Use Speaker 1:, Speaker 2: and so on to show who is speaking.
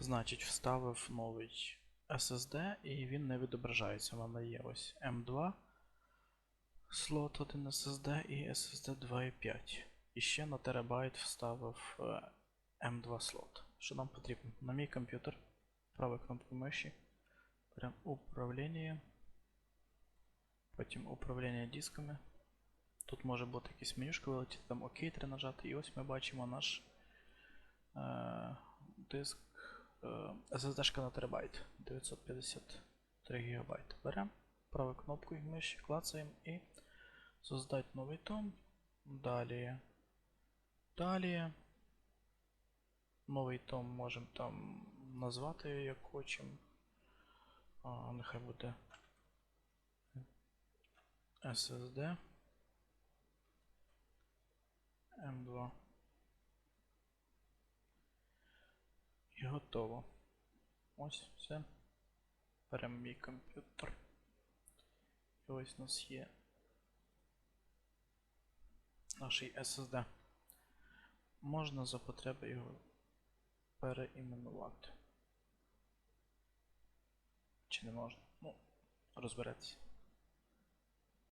Speaker 1: Значить, вставив новий SSD і він не відображається. У мене є ось M2 слот 1 SSD і SSD 2.5. І ще на терабайт вставив е, M2 слот. Що нам потрібно? На мій комп'ютер. Правою кнопкою миші. Беремо управління. Потім управління дисками. Тут може бути якийсь менюшка вилетіти, там ОК треба нажати. І ось ми бачимо наш е, диск SSD на терабайт 953 ГБ. Беремо правою кнопкою миші, клацаємо і создать новий том. Далі. Далі. Новий том можемо там назвати як хочемо. Нехай буде SSD M2. Готово. Ось все. Беремо мій комп'ютер. І ось у нас є наш SSD. Можна за потреби його переіменувати. Чи не можна? Ну, розбереться.